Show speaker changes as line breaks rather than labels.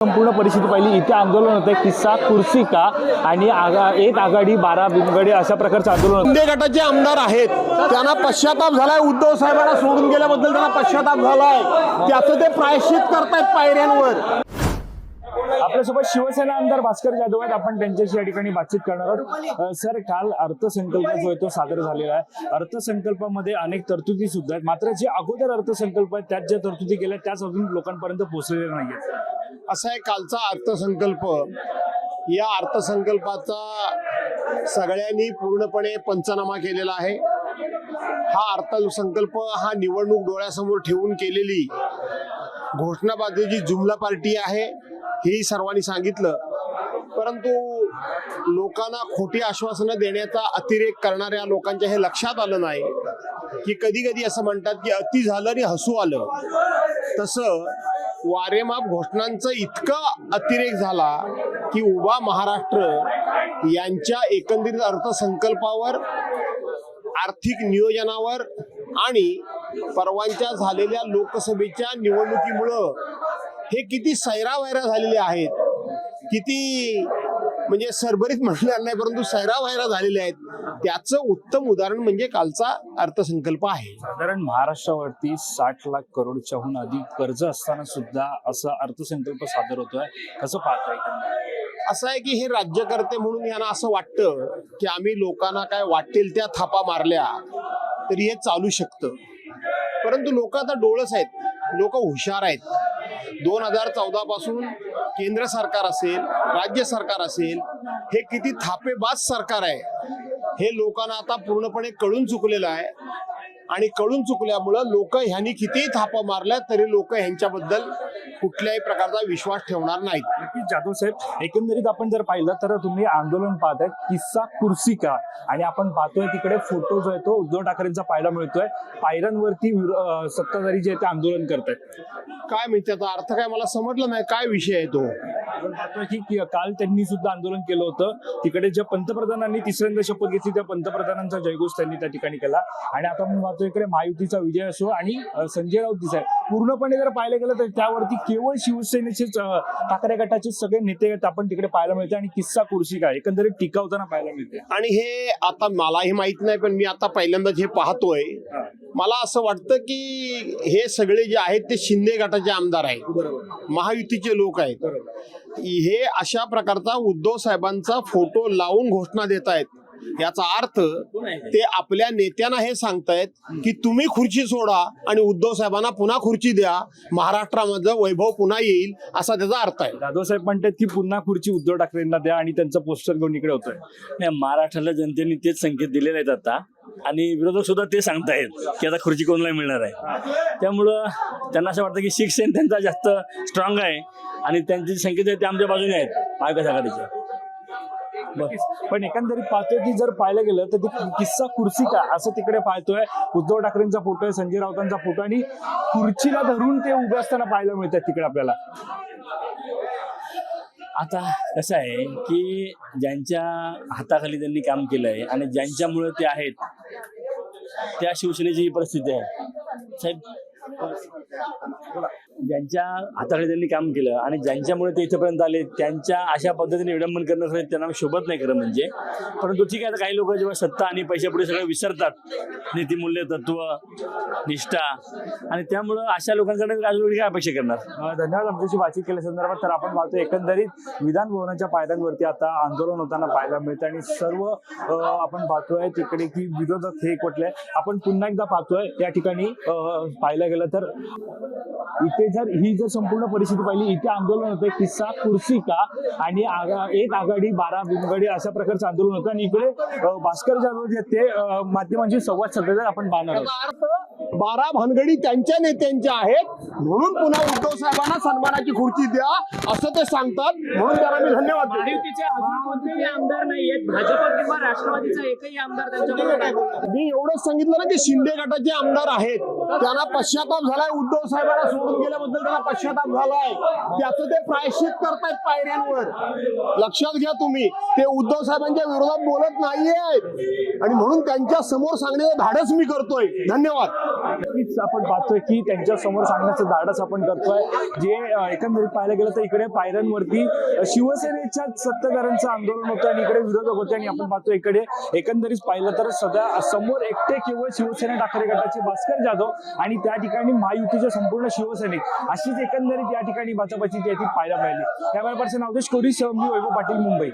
संपूर्ण परिस्थिती पाहिली इथे आंदोलन होतं किस्सा कुर्सी का आणि आगा एक आघाडी बारा बिनगडे अशा प्रकारचं आंदोलन होतं.
शिंदे गटाचे आमदार आहेत. त्यांना पश्चाताप झालाय. उद्धव साहेबांना सोडून गेल्याबद्दल त्यांना पश्चाताप झालाय. त्याचं ते प्रायश्चित करतायत पायऱ्यांवर.
आपल्यासोबत शिवसेना आमदार भास्कर जाधव आहेत. आपण त्यांच्याशी या ठिकाणी बातचीत करणार आहोत. सर काल अर्थसंकल्प जो आहे तो सादर झालेला आहे. अर्थसंकल्पामध्ये अनेक तरतुदी सुद्धा आहेत. मात्र जे अगोदर अर्थसंकल्प आहेत त्यात ज्या तरतुदी केल्या त्याच अजून लोकांपर्यंत पोहोचलेल्या नाहीये
असा आहे कालचा अर्थसंकल्प. या अर्थसंकल्पाचा सगळ्यांनी पूर्णपणे पंचनामा केलेला आहे. हा अर्थसंकल्प हा निवडणूक डोळ्यासमोर ठेवून केलेली घोषणाबाजीची जुमला पार्टी आहे हेही सर्वांनी सांगितलं. परंतु लोकांना खोटी आश्वासनं देण्याचा अतिरेक करणाऱ्या लोकांच्या हे लक्षात आलं नाही की कधी कधी असं म्हणतात की अति झालं आणि हसू आलं. तसं वारेमाप घोषणांचं इतकं अतिरेक झाला की उभा महाराष्ट्र यांच्या एकंदरीत अर्थसंकल्पावर आर्थिक नियोजनावर आणि परवांच्या झालेल्या लोकसभेच्या निवडणुकीमुळं हे किती सैरावैरा झालेले आहेत किती म्हणजे सरभरीत म्हणणार नाही परंतु सैरावैरा झालेले आहेत. त्याचं उत्तम उदाहरण म्हणजे कालचा अर्थसंकल्प आहे.
साधारण महाराष्ट्रावरती साठ लाख करोडच्याहून अधिक कर्ज असताना सुद्धा असा अर्थसंकल्प सादर होतोय. कसं पाहताय
असं आहे की हे राज्यकर्ते म्हणून यांना असं वाटतं की आम्ही लोकांना काय वाटेल त्या थापा मारल्या तरी हे चालू शकतं. परंतु लोक आता डोळस आहेत. लोक हुशार आहेत. दोन हजार चौदा पासून केंद्र सरकार असेल राज्य सरकार असेल हे किती थापेबाज सरकार आहे हे लोकांना आता पूर्णपणे कळून चुकलेलं आहे. आणि कळून चुकल्यामुळं लोक ह्यांनी कितीही थापा मारल्या तरी लोक ह्यांच्याबद्दल कुठल्याही प्रकारचा विश्वास ठेवणार नाहीत.
नक्कीच जाधव साहेब एकंदरीत आपण जर पाहिलं तर तुम्ही आंदोलन पाहताय किस्सा कुर्सी का? आणि आपण पाहतोय तिकडे फोटो जो आहे तो उद्धव ठाकरेंचा पाहायला मिळतोय. पायऱ्यांवरती सत्ताधारी जे आहे ते आंदोलन करतायत.
काय म्हणजे त्याचा अर्थ काय मला समजलं नाही काय विषय आहे तो?
आपण पाहतोय की काल त्यांनी सुद्धा आंदोलन केलं होतं. तिकडे ज्या पंतप्रधानांनी तिसऱ्यांदा शपथ घेतली त्या पंतप्रधानांचा जयघोष त्यांनी त्या ठिकाणी केला. आणि आता आपण पाहतोय इकडे महायुतीचा विजय असो आणि संजय राऊत दिसाय. पूर्णपणे जर पाहिलं गेलं तर त्यावरती केवळ शिवसेनेचेच ठाकरे गटाचे सगळे नेते आपण तिकडे पाहायला मिळते आणि किस्सा कुर्सी काय एकंदरीत टीका होताना पाहायला मिळते.
आणि हे आता मलाही माहीत नाही पण मी आता पहिल्यांदाच हे पाहतोय. मला असं वाटतं की हे सगळे जे आहेत ते शिंदे गटाचे आमदार आहेत. महायुतीचे लोक आहेत. हे अशा प्रकारचा उद्धव साहेबांचा फोटो लावून घोषणा देत आहेत. याचा अर्थ ते आपल्या नेत्यांना हे सांगतायत की तुम्ही खुर्ची सोडा आणि उद्धव साहेबांना पुन्हा खुर्ची द्या. महाराष्ट्रामध्ये वैभव पुन्हा येईल असा त्याचा अर्थ आहे.
जाधव साहेब म्हणतात की पुन्हा खुर्ची उद्धव ठाकरेंना द्या आणि त्यांचं पोस्टर घेऊन इकडे होतोय.
नाही महाराष्ट्राला जनतेने तेच संकेत दिलेले आहेत आता. आणि विरोधक सुद्धा ते सांगतायत की आता खुर्ची कोणाला मिळणार आहे. त्यामुळं त्यांना असं वाटतं की शिक्षण त्यांचा जास्त स्ट्रॉंग आहे. आणि त्यांचे संकेत आहेत ते आमच्या बाजूने आहेत. महाविकास आघाडीचे.
पण एकंदरीत पाहतोय की जर पाहायला गेलं तर किस्सा खुर्ची का असं तिकडे पाहतोय. उद्धव ठाकरेंचा फोटो आहे संजय राऊतांचा फोटो आणि खुर्चीला धरून ते उभे असताना पाहायला मिळतात तिकडे आपल्याला.
आता कसं आहे की ज्यांच्या हाताखाली त्यांनी काम केलंय आणि ज्यांच्यामुळे ते आहेत त्या शिवसेनेची ही परिस्थिती आहे. साहेब ज्यांच्या हाताकडे त्यांनी काम केलं आणि ज्यांच्यामुळे ते इथपर्यंत आले त्यांच्या अशा पद्धतीने विडंबन करणं त्यांना शोभत नाही खरं म्हणजे. परंतु ठीक आहे काही लोक जेव्हा सत्ता आणि पैशापुढे सगळं विसरतात नीतिमूल्य तत्व निष्ठा आणि त्यामुळं अशा लोकांकडे काय अपेक्षा करणार?
धन्यवाद. आमच्याशी बातचीत केल्या संदर्भात तर आपण पाहतो एकंदरीत विधान भवनाच्या पायऱ्यांवरती आता आंदोलन होताना पाहायला मिळतं आणि सर्व आपण पाहतोय तिकडे की विरोधक हे एकवटले आपण पुन्हा एकदा पाहतोय या ठिकाणी पाहायला गेलं तर इथे जर ही जर संपूर्ण परिस्थिती पाहिली इथे आंदोलन होतं किस्सा कुर्सी का? आणि आगा- एक आघाडी बारा बिनगडी अशा प्रकारचं आंदोलन होतं. आणि इकडे भास्कर जाधव जे ते माध्यमांशी संवाद साधतात आपण पाहणार
बारा भानगडी त्यांच्या नेत्यांच्या आहेत. म्हणून पुन्हा उद्धव साहेबांना सन्मानाची खुर्ची द्या असं ते सांगतात. म्हणून त्यांना मी धन्यवाद देतो.
महायुतीचे अजून कोणतेही आमदार नाहीयेत. भाजप किंवा राष्ट्रवादीचा एकही आमदार
मी एवढंच सांगितलं ना की शिंदे गटाचे आमदार आहेत. त्यांना पश्चाताप झालाय उद्धव साहेबांना सोडून गेल्याबद्दल त्यांना पश्चाताप झालाय. त्याचं ते प्रायश्चित करतायत पायऱ्यांवर. लक्षात घ्या तुम्ही ते उद्धव साहेबांच्या विरोधात बोलत नाहीये आणि म्हणून त्यांच्यासमोर सांगण्याचं धाडस मी करतोय. धन्यवाद.
नक्कीच आपण पाहतोय की त्यांच्यासमोर सांगण्याचं धाडस आपण करतोय. जे एकंदरीत पाहायला गेलं तर इकडे पायऱ्यांवरती शिवसेनेच्या सत्ताधाऱ्यांचं आंदोलन होतं आणि इकडे विरोधक होते आणि आपण पाहतो इकडे. एकंदरीत पाहिलं तर सध्या समोर एकटे केवळ शिवसेना ठाकरे गटाचे भास्कर जाधव आणि त्या ठिकाणी महायुतीचे संपूर्ण शिवसैनिक अशीच एकंदरीत या ठिकाणी बाचाबाची जी आहे ती पाहायला मिळाली. त्यामुळे पर्सन अवधेश कोरी सह मी वैभव पाटील मुंबई